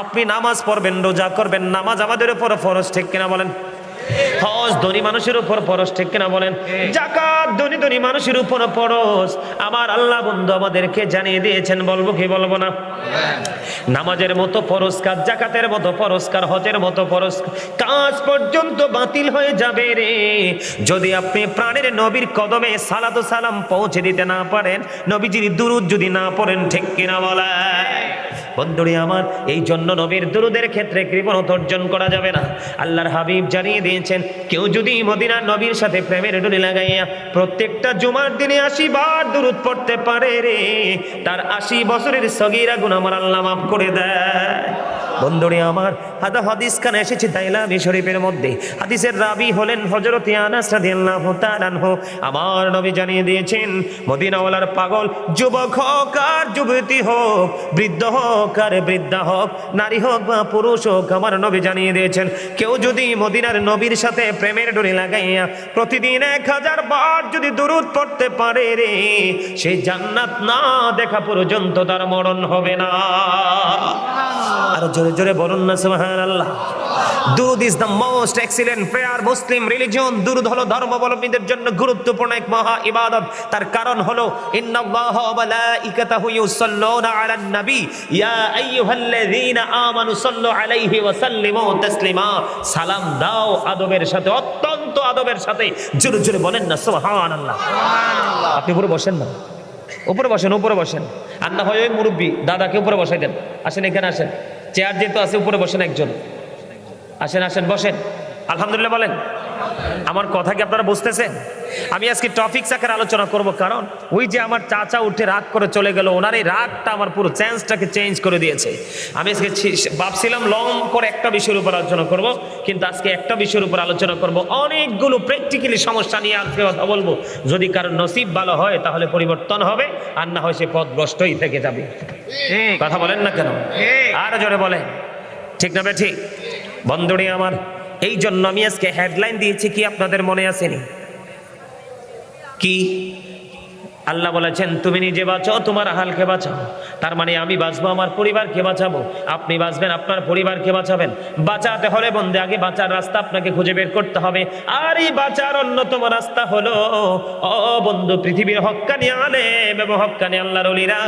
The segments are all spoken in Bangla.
আপনি নামাজ পড়বেন, রোজা করবেন, নামাজ আমাদের উপর ফরজ, ঠিক কিনা বলেন? হজ ধনী মানুষের উপর পরশ ঠিক কিনা বলেন? জাকাত ধনী ধনী মানুষের উপর পরশ আমার আল্লাহ বন্ধু আমাদেরকে জানিয়ে দিয়েছেন, বলব কি বলব না? নামাজের মতো পরস্কার জাকাতের মতো পরস্কার হজের মতো পরস্কার কাজ পর্যন্ত বাতিল হয়ে যাবে রে। যদি আপনি প্রাণের নবীর কদমে সালাত ও সালাম পৌঁছে দিতে না পারেন, নবীজির দুরুদ যদি না পড়েন, ঠিক কিনা বলা বন্ধুরে আমার, এই জন্য নবীর দুরুদের ক্ষেত্রে কৃপণত অর্জন করা যাবে না। আল্লাহর হাবিব জানিয়ে দিয়েছেন, কেউ যদি মদিনা নবীর সাথে প্রেমের ডুলি লাগাইয়া প্রত্যেকটা জুমার দিনে আশি বার দুরুদ পড়তে পারে রে, তার আশি বছরের সগিরা গুণ আমার আল্লাহ মাফ করে দেয়। বন্ধুরে আমার, হাদা হাদিস খানে এসেছে দাইলামি শরীফের মধ্যে। হাদিসের রাবি হলেন হজরত আনাস রাদিয়াল্লাহু তাআলা আনহু। আমার নবী জানিয়ে দিয়েছেন, মদিনাওয়ালার পাগল যুবক হোক আর যুবতী হোক, বৃদ্ধ হোক আর বৃদ্ধা হোক, নারী হোক বা পুরুষ হোক, আমার নবী জানিয়ে দিয়েছেন, কেউ যদি মদিনার নবীর সাথে প্রেমের ডোরি লাগাইয়া প্রতিদিন এক হাজার বার যদি দুরুদ পড়তে পারে রে সেই জান্নাত না দেখা পর্যন্ত তার মরণ হবে না। আরও জোরে জোরে বলুন না সুবহানাল্লাহ। দুরুদ is the most excellent prayer Muslim religion দুরুদ হলো ধর্মাবলম্বীদের জন্য গুরুত্বপূর্ণ এক মহা ইবাদত। তার কারণ হলো ইন্নাল্লাহ ওয়া মালাইকাতাহু ইউসাল্লুনা আলান নবী। ইয়া আইয়ুহাল্লাযীনা আমানু সাল্লু আলাইহি ওয়া সাল্লিমু তাসলিমা। সালাম দাও আদবের সাথে অত্যন্ত আদবের সাথে। জোরে জোরে বলেন না সুবহানাল্লাহ। আপনি পুরো বসেন না। উপরে বসেন উপরে বসেন। আর না হয় ওই মুরব্বী দাদাকে উপরে বসাই দেন। আসেন এখানে আসেন। চেয়ার যেহেতু আছে, উপরে বসেন একজন। আসেন আসেন, বসেন। আলহামদুলিল্লাহ, বলেন। আমার কথা কি আপনারা বুঝতেছেন? আমি আজকে টপিক আকারে আলোচনা করব, কারণ ওই যে আমার চাচা উঠে রাগ করে চলে গেল, ওনার এই রাগটা আমার পুরো চেঞ্জটাকে চেঞ্জ করে দিয়েছে। আমি আজকে ভাবছিলাম লং করে একটা বিষয়ের উপর আলোচনা করব, কিন্তু আজকে একটা বিষয়ের উপর আলোচনা করব। অনেকগুলো প্র্যাকটিক্যালি সমস্যা নিয়ে আজকে কথা বলব। যদি কারোর নসিব ভালো হয়, তাহলে পরিবর্তন হবে, আর না হয় সে পথভ্রষ্টই থেকে যাবে। কথা বলেন না কেন? আর জোরে বলে ঠিক না ঠিক বন্ধুরে আমার এই জন্য আমি আজকে হেডলাইন দিয়েছি কি আপনাদের মনে আসেনি? কি? আল্লাহ বলেছেন, তুমি নিজে বাঁচো তোমার আহালকে বাঁচাও। তার মানে আমি বাঁচবো, আমার পরিবারকে বাঁচাবো। আপনি বাঁচবেন, আপনার পরিবারকে বাঁচাবেন। বাঁচাতে হলে বন্ধে আগে বাঁচার রাস্তা আপনাকে খুঁজে বের করতে হবে। আর এই বাঁচার অন্যতম রাস্তা হলো, ও বন্ধু, পৃথিবীর হক্কানি আলেম এবং হক্কানি আল্লাহর অলিরা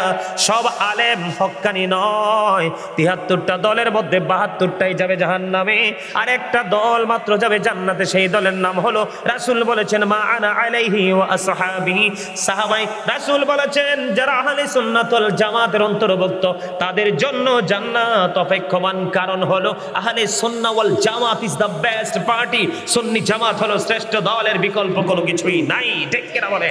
সব আলেম, হক্কানি নয়। তিহাত্তরটা দলের মধ্যে বাহাত্তরটাই যাবে জাহান নামে আর একটা দল মাত্র যাবে জান্নাতে, সেই দলের নাম হলো রাসূল বলেছেন, মা আনা আলাইহি ওয়া আসহাবি। সাহাবাই রাসূল বলেছেন যারা আহলে সুন্নাতুল জামাতের অন্তর্ভুক্ত তাদের জন্য জান্নাত অপেক্ষমান কারণ হলো আহলে সুন্নাহ ওয়াল জামাত is the best party Sunni জামাত হলো শ্রেষ্ঠ দলের বিকল্প কোনো কিছুই নাই ঠিক কিনা বলে?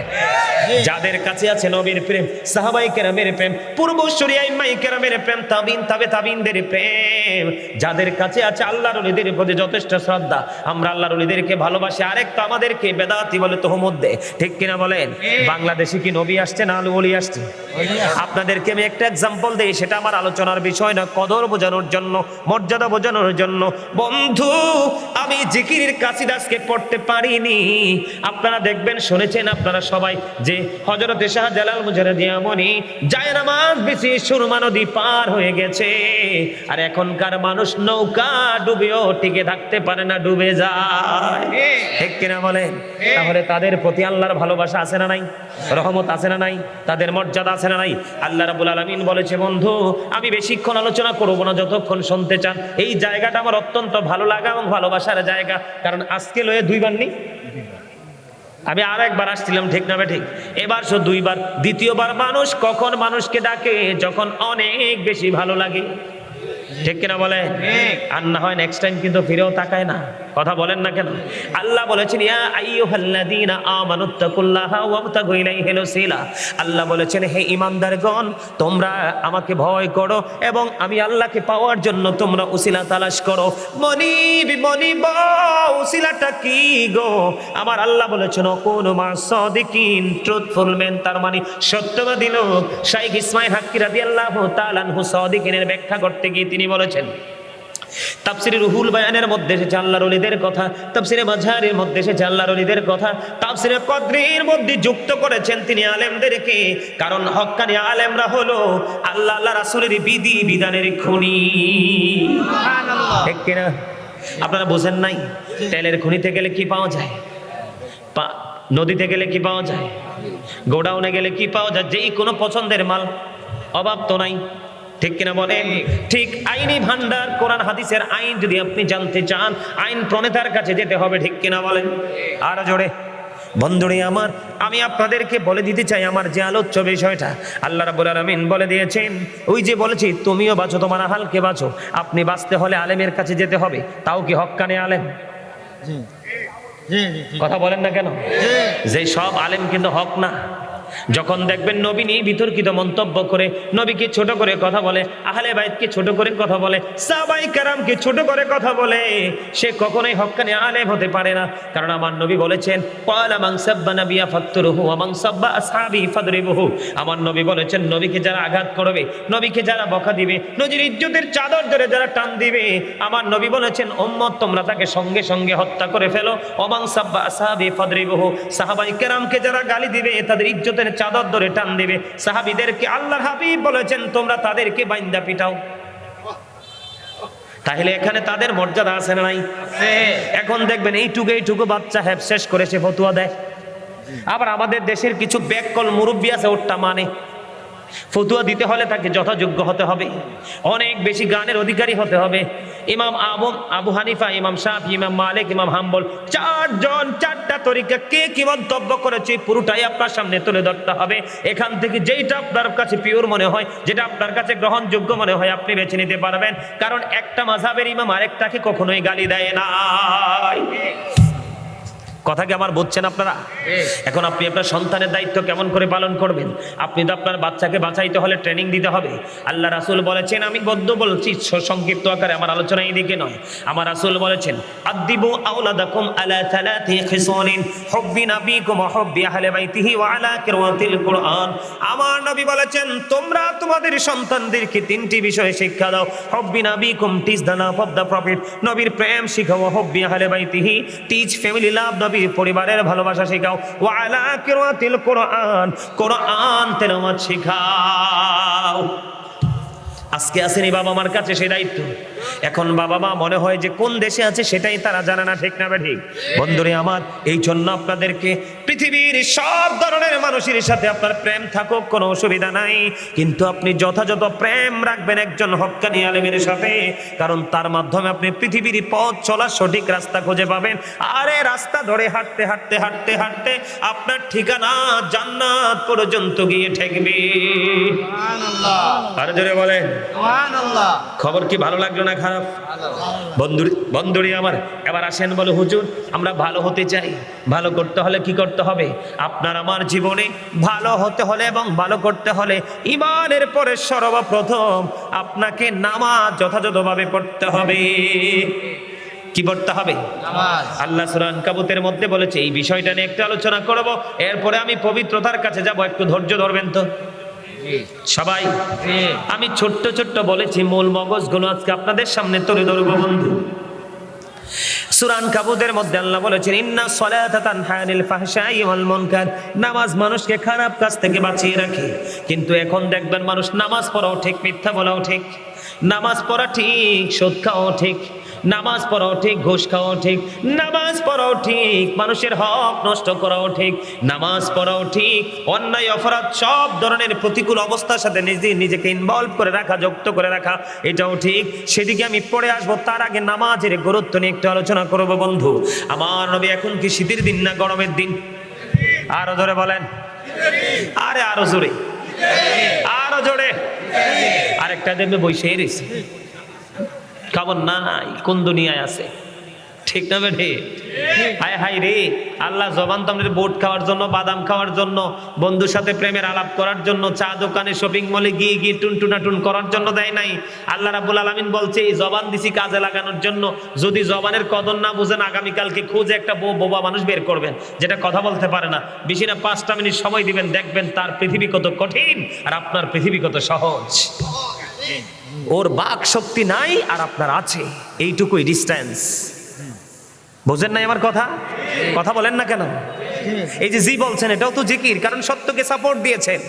যাদের কাছে আছে নবীর প্রেম সাহাবাই কেরামের প্রেম পূর্বসূরি আইমাই কেরামের প্রেম তাবিন তাবে তাবিনদের প্রেম। যাদের কাছে আছে আল্লাহর ওলিদের প্রতি যথেষ্ট শ্রদ্ধা আমরা আল্লাহর ওলিদেরকে ভালোবাসি আরেকটা আমাদেরকে বেদাতি বলে তোহমধ্যে ঠিক কিনা বলেন? বাংলাদেশে কি নবী আসছে না আলু ওলি আসছে? আপনাদেরকে আমি একটা এক্সাম্পল দিই সেটা আমার আলোচনার বিষয় না কদর বোঝানোর জন্য মর্যাদা বোঝানোর জন্য। বন্ধু আমি জিকিরের কাছিদাসকে পড়তে পারিনি। আপনারা দেখবেন শুনেছেন আপনারা সবাই যে হজরতে শাহ জালাল মুজারদিয়ামনি যায় নামাজ বেশি সুরমা নদী পার হয়ে গেছে। আর এখনকার মানুষ নৌকা ডুবেও টিকে থাকতে পারে না ডুবে যায়। ঠিক। কিনা বলেন? তাহলে তাদের প্রতি আল্লাহর ভালোবাসা আছে না নাই? রহমত আছে না নাই? তাদের মর্যাদা আছে না নাই? আল্লাহ রাবুল আলমিন বলেছে বন্ধু আমি বেশিক্ষণ আলোচনা করব না যতক্ষণ শুনতে চান। এই জায়গাটা আমার অত্যন্ত ভালো লাগা এবং ভালোবাসার জায়গা। কারণ আজকে লয়ে দুইবার নি আমি আর একবার আসছিলাম ঠিক না ঠিক? এবার শুধু দুইবার। দ্বিতীয়বার মানুষ কখন মানুষকে ডাকে? যখন অনেক বেশি ভালো লাগে। ঠিক কিনা বলে আর না হয় নেক্সট টাইম কিন্তু ফিরেও তাকায় না। কথা বলেন না কেন? আল্লাহ বলেছেন, ইয়া আইয়ুহাল্লাযীনা আমানুত্তাকুল্লাহা ওয়াবতাগু ইলাইহিল ওসিলা আল্লাহ বলেছেন, হে ঈমানদারগণ তোমরা আমাকে ভয় করো এবং আমি আল্লাহকে পাওয়ার জন্য তোমরা উসিলা তালাশ করো। মনিব মনিব, উসিলাটা কি গো? আমার আল্লাহ বলেছেন কোন মা সাদিকিন, ট্রুথফুল মেন তার মানে সত্যবাদী লোক। শাইখ ইসমাইল হাক্কি রাদিয়াল্লাহু তাআলা আনহু সাদিকিনের ব্যাখ্যা করতে গিয়ে তিনি বলেছেন তাফসিরে রুহুল বায়ানের মধ্যে এসেছে আল্লাহর অলিদের কথা তাফসিরে মাঝারের মধ্যে এসেছে আল্লাহর অলিদের কথা তাফসিরে কদ্রির মধ্যে যুক্ত করেছেন তিনি আলেমদেরকে কারণ হক্কানি আলেমরা হলো আল্লাহ আল্লাহ রাসূলের বিধি বিধানের খনি। ঠিক কিনা? আপনারা বোঝেন নাই? তেলের খনিতে গেলে কি পাওয়া যায়? পা- নদীতে গেলে কি পাওয়া যায়? গোডাউনে গেলে কি পাওয়া যায়? যেই কোনো পছন্দের মাল অভাব তো নাই। ঠিক কিনা বলেন? ঠিক আইনি ভান্ডার কোরআন হাদিসের আইন যদি আপনি জানতে চান আইন প্রণেতার কাছে যেতে হবে ঠিক কিনা বলেন? আর জোরে। বন্ধুরে আমার আমি আপনাদেরকে বলে দিতে চাই আমার যে আলোচ্য বিষয়টা আল্লাহ রাব্বুল আলামিন বলে দিয়েছেন ওই যে বলেছি তুমিও বাঁচো তোমার হালকে বাঁচো আপনি বাঁচতে হলে আলেমের কাছে যেতে হবে তাও কি হক্কানে আলেম? কথা বলেন না কেন? যে সব আলেম কিন্তু হক না। যখন দেখবেন নবী নিয়ে বিতর্কিত মন্তব্য করে, নবীকে ছোট করে কথা বলে, আহলে বাইতকে ছোট করে কথা বলে সাবাই কারামকে ছোট করে কথা বলে, সে কখনোই হক্কানি আলেম হতে পারে না। কারণ আমার নবী বলেছেন, ক্বালা মান সাব্বা নাবিয়া ফাকতুরুহু মান সাব্বা আসহাবি ফাদরিবুহু। আমার নবী বলেছেন, নবীকে যারা আঘাত করবে, নবীকে যারা বকা দিবে, নবীর ইজ্জতের চাদর ধরে যারা টান দিবে, আমার নবী বলেছেন, উম্মত তোমরা তাকে সঙ্গে সঙ্গে হত্যা করে ফেলো। ওমান সাব্বা আসহাবি ফাদরিবুহু। সাহাবাই কেরামকে যারা গালি দিবে, তাদের ইজ্জতের চাদর ধরে টান দিবে। সাহাবিদেরকে আল্লাহর হাবিব বলেছেন তোমরা তাদেরকে বাইন্দা পিটাও। তাহলে এখানে তাদের মর্যাদা আছে না নাই? এখন দেখবেন এইটুকু এইটুকু বাচ্চা হ্যাপ শেষ করে সে ফতুয়া দেয়। আবার আমাদের দেশের কিছু ব্যাককল মুরব্বী আছে ওরটা মানে। ফতুয়া দিতে হলে তাকে যথাযোগ্য হতে হবে। অনেক বেশি গানের অধিকারী হতে হবে। ইমাম আবু আবু হানিফা, ইমাম শাফি, ইমাম মালিক, ইমাম হাম্বল, চারজন, চারটা তরিকা কে কি মন্তব্য করেছে পুরোটাই আপনার সামনে তুলে ধরতে হবে। এখান থেকে যেইটা আপনার কাছে পিওর মনে হয়, যেটা আপনার কাছে গ্রহণযোগ্য মনে হয়, আপনি বেছে নিতে পারবেন। কারণ একটা মাঝাবের ইমাম আরেকটাকে কখনোই গালি দেয় না কথা কি আমার বুঝছেন আপনারা? এখন আপনি আপনার সন্তানের দায়িত্ব কেমন করে পালন করবেন? আপনি তো আপনার বাচ্চাকে বাঁচাইতে হলে ট্রেনিং দিতে হবে। আল্লাহ রাসুল বলেছেন আমি গদ্য বলছি সংক্ষিপ্ত আকারে আমার আলোচনা এইদিকে নয়। আমার রাসুল বলেছেন আদিবু আওলাদাকুম আলা থালাতি খিসালিন হুব্বি নাবিকুম ওয়া হুব্বি আহলি বাইতিহি ওয়া আলা কিরাতিল কুরআন। আমার নবী বলেছেন তোমরা তোমাদের সন্তানদেরকে তিনটি বিষয়ে শিক্ষা দাও। হুব্বি নাবিকুম teach the love of the prophet নবীর প্রেম শিখাও হুব্বি আহলি বাইতিহি টিচ ফ্যামিলি লাভ পরিবারের ভালোবাসা শেখাও। ও আলা কিরাতিল কোরআন কোরআন তেলাওয়াত শেখাও। আজকে আসেনি বাবা মার কাছে সে দায়িত্ব। এখন বাবা মা মনে হয় যে কোন দেশে আছে সেটাই তারা জানে না, ঠিক না ঠিক? বন্ধুরে আমার এই জন্য আপনাদেরকে পৃথিবীর সব ধরনের মানুষের সাথে আপনার প্রেম থাকুক কোনো অসুবিধা নাই। কিন্তু আপনি যথাযথ প্রেম রাখবেন একজন হক্কানি আলেমের সাথে কারণ তার মাধ্যমে আপনি পৃথিবীর পথ চলার সঠিক রাস্তা খুঁজে পাবেন। আরে রাস্তা ধরে হাঁটতে হাঁটতে হাঁটতে হাঁটতে আপনার ঠিকানা জান্নাত পর্যন্ত গিয়ে ঠেকবে। জোরে বলেন। খবর কি ভালো লাগল না খারাপ? বন্ধুরি বন্ধুরি আমার এবার আসেন বলে হুজুর আমরা ভালো হতে চাই। ভালো করতে হলে কি করতে হবে। আপনার আমার জীবনে ভালো হতে হলে এবং ভালো করতে হলে ইমানের পরে সর্বপ্রথম আপনাকে নামাজ যথাযথভাবে পড়তে হবে। কি পড়তে হবে? আল্লাহ সুরান কাবুতের মধ্যে বলেছে এই বিষয়টা নিয়ে একটু আলোচনা করব। এরপরে আমি পবিত্রতার কাছে যাব একটু ধৈর্য ধরবেন তো। সবাই আমি ছোট্ট ছোট্ট বলেছি মূল মগজগুলো আজকে আপনাদের সামনে তুলে ধরবো বন্ধু। সুরান কাবুদের মধ্যে আল্লাহ বলেছেন, ইন্না সলাতা হানিল ফাহশাই ওয়াল মুনকার। নামাজ মানুষকে খারাপ কাজ থেকে বাঁচিয়ে রাখে। কিন্তু এখন দেখবেন মানুষ নামাজ পড়াও ঠিক, মিথ্যা বলাও ঠিক। নামাজ পড়া ঠিক সুদ খাওয়াও ঠিক। নামাজ পড়াও ঠিক, ঘুষ খাওয়াও ঠিক, নামাজ পড়াও ঠিক, মানুষের হক নষ্ট করাও ঠিক, নামাজ পড়াও ঠিক, অন্যায়, অপরাধ সব ধরনের প্রতিকূল অবস্থার সাথে নিজে নিজেকে ইনভলভ করে রাখা, যুক্ত করে রাখা, এটাও ঠিক। সেদিকে আমি পড়ে আসব, তার আগে নামাজের গুরুত্ব নিয়ে একটু আলোচনা করব বন্ধু। আমার নবী এখন কি শীতের দিন না গরমের দিন? আরও জোরে বলেন। আরে আরও জোরে। আরও জোরে। আরেকটা বৈশাই রয়েছে। খবর নাই, কোন দুনিয়ায় আছে? ঠিক না বেঠে? হায় হায় রে, আল্লাহ জবান তো আমাদের বোট খাওয়ার জন্য, বাদাম খাওয়ার জন্য, বন্ধুর সাথে প্রেমের আলাপ করার জন্য, চা দোকানে শপিং মলে গিয়ে গিয়ে টুন টুনা টুন করার জন্য দেয় নাই। আল্লাহ রাবুল আলমিন বলছে, এই জবান দিছি কাজে লাগানোর জন্য, যদি জবানের কদর না বুঝেন, আগামীকালকে খুঁজে একটা বউ বোবা মানুষ বের করবেন, যেটা কথা বলতে পারে না। বেশি না, পাঁচটা মিনিট সময় দিবেন, দেখবেন তার পৃথিবী কত কঠিন আর আপনার পৃথিবী কত সহজ। ওর বাক শক্তি নাই আর আপনার আছে। এইটুকুই ডিস্টেন্স বোঝেন নাই আমার কথা? কথা বলেন না কেন? এই যে জি বলছেন এটাও তো জিকির কারণ সত্যকে সাপোর্ট দিয়েছেন।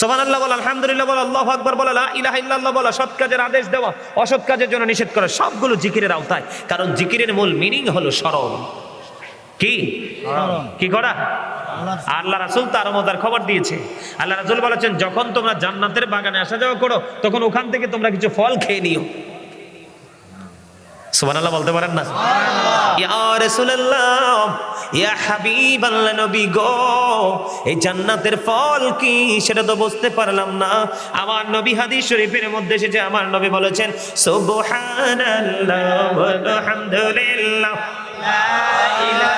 সোমান আল্লাহ বল আলহামদুলিল্লাহ বল আল্লাহ আকবর বলা লা ইলাহা বলা সৎ কাজের আদেশ দেওয়া অসৎ কাজের জন্য নিষেধ করা সবগুলো জিকিরের আওতায়। কারণ জিকিরের মূল মিনিং হলো স্মরণ। কি? কি করা? আল্লাহ রাসূল তার মজার খবর দিয়েছে। আল্লাহ রাসূল বলেছেন যখন তোমরা জান্নাতের বাগানে আসা যাওয়া করো তখন ওখান থেকে তোমরা কিছু ফল খেয়ে নিও। সুবহানাল্লাহ বলতে পারেন না? ইয়া রাসূলুল্লাহ ইয়া হাবিবাল্লাহ নবী গো এই জান্নাতের ফল কি সেটা তো বুঝতে পারলাম না। আমার নবী হাদিস শরীফের মধ্যে এসেছে আমার নবী বলেছেন সুবহানাল্লাহ আলহামদুলিল্লাহ লা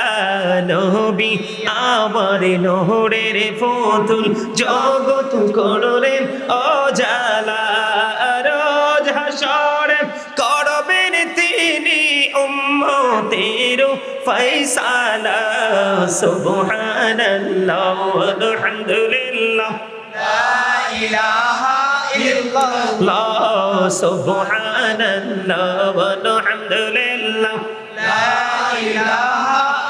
নবী, আমার নহরের ফতুল জগত করলেন ও জালা রোজ হাসরে করবেন তিনি উম্মতের ফয়সালা। সুবহানাল্লাহ, আলহামদুলিল্লাহ। লা ইলাহা লা ইলাহা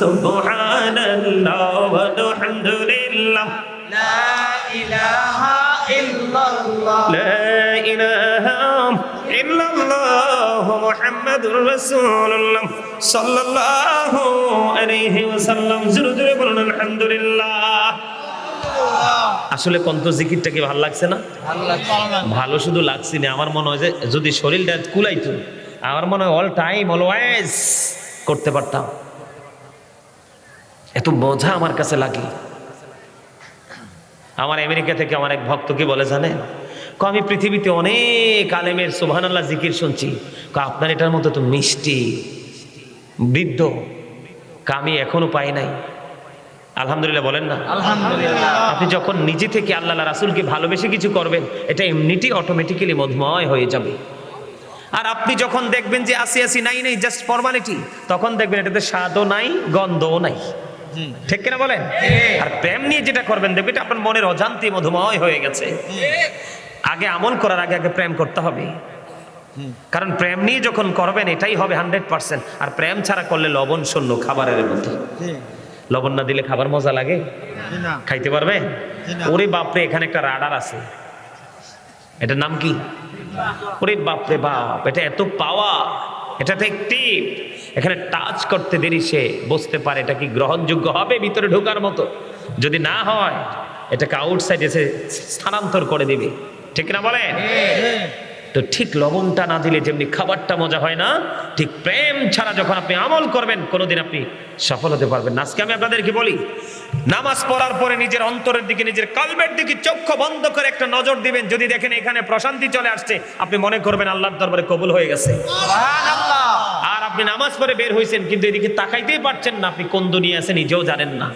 সুবহানাল্লাহ ওয়া আলহামদুলিল্লাহ। লা লা ইলাহা ইল্লাল্লাহ মুহাম্মাদুর রাসূলুল্লাহ। সাল্লাল্লাহু আলাইহি ওয়াসাল্লাম। জোরে জোরে বলুন আলহামদুলিল্লাহ। আসলে কন্ত জিকিরটা কি ভালো লাগছে না? ভালো শুধু লাগছে না। আমার মনে হয় যে যদি শরীরটা কুলাইতো আমার মনে হয় অল টাইম অলওয়েজ করতে পারতাম। এত মজা আমার কাছে লাগে। আমার আমেরিকা থেকে আমার এক ভক্ত কি বলে জানেন ক আমি পৃথিবীতে অনেক আলেমের সুবহান আল্লাহ জিকির শুনছি। ক আপনার এটার মতো তো মিষ্টি বৃদ্ধ আমি এখনও পাই নাই। আলহামদুলিল্লাহ বলেন না। আলহামদুলিল্লাহ। আপনি যখন নিজে থেকে আল্লাহ রাসুলকে ভালোবেসে কিছু করবেন এটা এমনিতেই অটোমেটিক্যালি মধুময় হয়ে যাবে। আর আপনি যখন দেখবেন যে আসি আসি নাই নাই জাস্ট ফর্মালিটি তখন দেখবেন এটাতে স্বাদও নাই গন্ধও নাই। ঠিক কিনা বলেন? আর প্রেম নিয়ে যেটা করবেন দেখবেন এটা আপনার মনের অজান্তি মধুময় হয়ে গেছে। আগে আমল করার আগে আগে প্রেম করতে হবে। কারণ প্রেম নিয়ে যখন করবেন এটাই হবে হান্ড্রেড পার্সেন্ট। আর প্রেম ছাড়া করলে লবণ শূন্য খাবারের মতো। লবণ না দিলে খাবার মজা লাগে? খাইতে পারবে? ওরে বাপরে এখানে একটা রাডার আছে। এটার নাম কি? ওরে বাপরে বাপ এটা এত পাওয়া এটা তো একটি, এখানে টাচ করতে দেরি সে বসতে পারে, এটা কি গ্রহণযোগ্য হবে ভিতরে ঢোকার মতো? যদি না হয়, এটাকে আউটসাইড এসে স্থানান্তর করে দেবে। ঠিক না বলেন? তো ঠিক লবণটা না দিলে যেমনি খাবারটা মজা হয় না ঠিক প্রেম ছাড়া যখন আপনি আমল করবেন কোনোদিন আপনি সফল হতে পারবেন আজকে আমি আপনাদেরকে বলি নামাজ পড়ার পরে নিজের অন্তরের দিকে নিজের কলবের দিকে চক্ষু বন্ধ করে একটা নজর দিবেন। যদি দেখেন এখানে প্রশান্তি চলে আসছে আপনি মনে করবেন আল্লাহর দরবারে কবুল হয়ে গেছে। আর আপনি নামাজ পড়ে বের হয়েছেন কিন্তু এদিকে তাকাইতেই পারছেন না আপনি কোন দুনিয়া আছে নিজেও জানেন না।